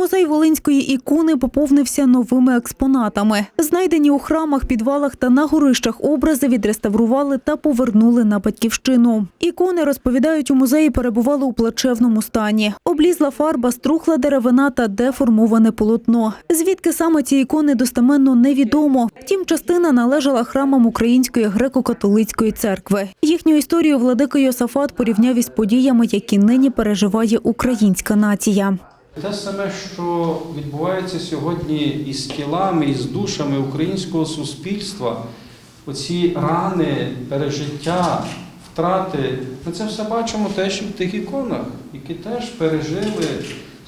Музей Волинської ікони поповнився новими експонатами. Знайдені у храмах, підвалах та на горищах образи відреставрували та повернули на батьківщину. Ікони розповідають, у музеї перебували у плачевному стані. Облізла фарба, струхла деревина та деформоване полотно. Звідки саме ці ікони достеменно невідомо. Втім, частина належала храмам Української греко-католицької церкви. Їхню історію владика Йосафат порівняв із подіями, які нині переживає українська нація. Те саме, що відбувається сьогодні із тілами, із душами українського суспільства, оці рани, пережиття, втрати, ми це все бачимо теж в тих іконах, які теж пережили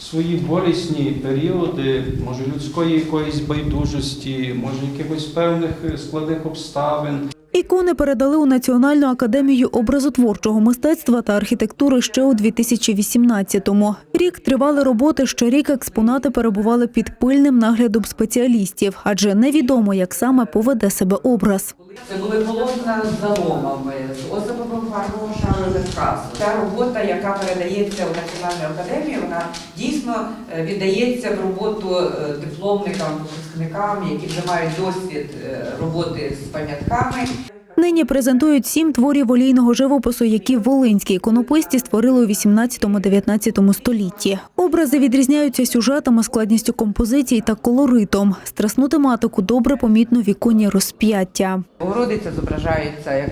свої болісні періоди, може людської якоїсь байдужості, може якихось певних складних обставин. Ікони передали у Національну академію образотворчого мистецтва та архітектури ще у 2018-му. Рік тривали роботи, ще рік експонати перебували під пильним наглядом спеціалістів, адже невідомо, як саме поведе себе образ. Це були полотна з заломами, з шарою без красу. Ця робота, яка передається в Національну академію, вона дійсно е, віддається в роботу е, дипломникам, випускникам, які вже мають досвід е, роботи з пам'ятками. Нині презентують сім творів олійного живопису, які волинські іконописці створили у 18-19 столітті. Образи відрізняються сюжетами, складністю композицій та колоритом. Страсну тематику добре помітно в іконі розп'яття. Богородиця зображається, як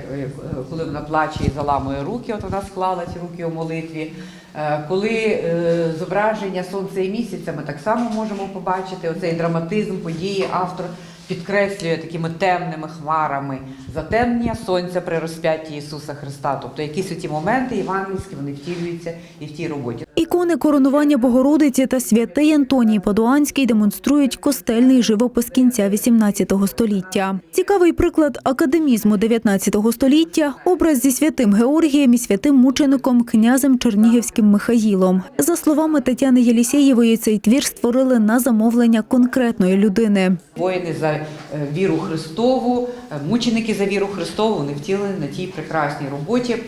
коли вона плаче і заламує руки, от вона склала ці руки у молитві. Е, Коли е, зображення сонця і місяця, ми так само можемо побачити оцей драматизм події. Автор підкреслює такими темними хмарами затемнення сонця при розп'ятті Ісуса Христа. Тобто якісь ті моменти євангельські вони втілюються і в тій роботі. Ікони коронування Богородиці та святий Антоній Падуанський демонструють костельний живопис кінця 18 століття. Цікавий приклад академізму 19 століття – образ зі святим Георгієм і святим мучеником князем Чернігівським Михаїлом. За словами Тетяни Єлісєєвої, цей твір створили на замовлення конкретної людини. Воїни за віру Христову, е, мученики за віру Христову, вони втілені на тій прекрасній роботі, е,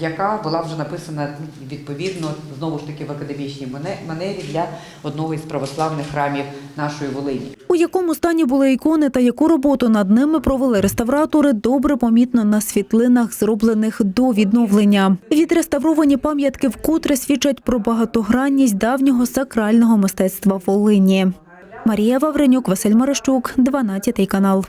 яка була вже написана відповідно знову ж таки в академічній мане- манері для одного із православних храмів нашої Волині. У якому стані були ікони та яку роботу над ними провели реставратори, добре помітно на світлинах, зроблених до відновлення. Відреставровані пам'ятки вкотре свідчать про багатогранність давнього сакрального мистецтва Волині. Марія Вавренюк, Василь Морощук, 12 канал.